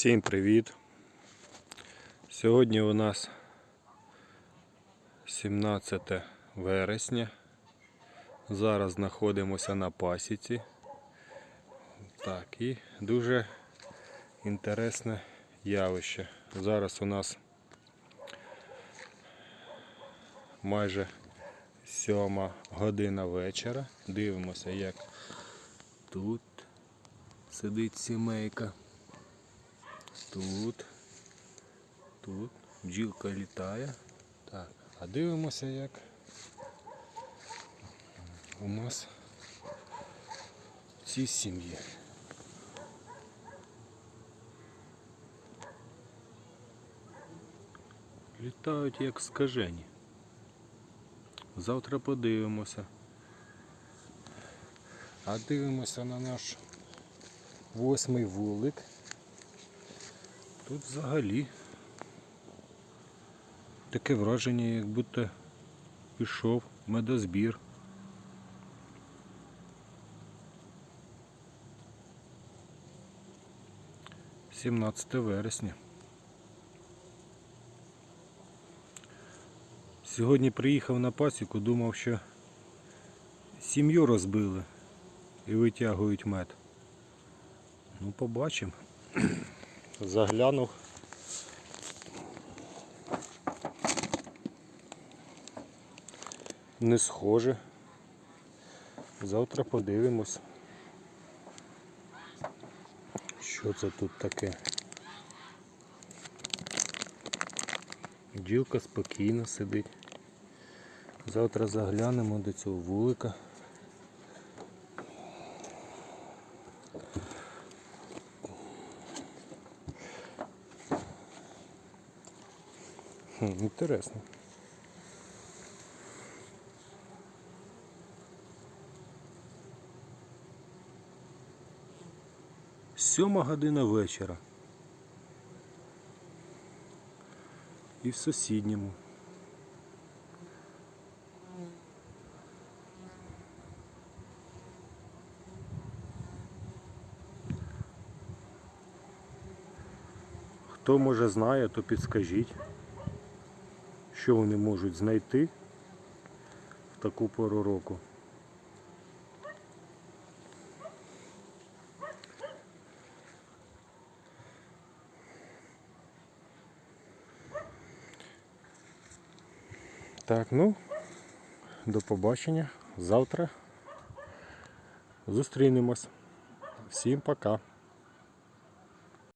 Всім привіт! Сьогодні у нас 17 вересня. Зараз знаходимося на пасіці. Так, і дуже інтересне явище. Зараз у нас майже сьома година вечора. Дивимося, як тут сидить сімейка. Тут. Тут. Бджілка літає. Так, а дивимося як у нас в цій сім'ї. Літають як скажені. Завтра подивимося. А дивимося на наш восьмий вулик. Тут взагалі таке враження, як будто пішов медозбір. Сімнадцяте вересня. Сьогодні приїхав на пасіку, думав, що сім'ю розбили і витягують мед. Ну, побачимо. Заглянув. Не схоже. Завтра подивимось. Що це тут таке? Ділка спокійно сидить. Завтра заглянемо до цього вулика. Інтересно. Сьома година вечора. І в сусідньому. Хто може знає, то підскажіть, що вони можуть знайти в таку пору року. Так, ну, до побачення. Завтра зустрінемось. Всім пока.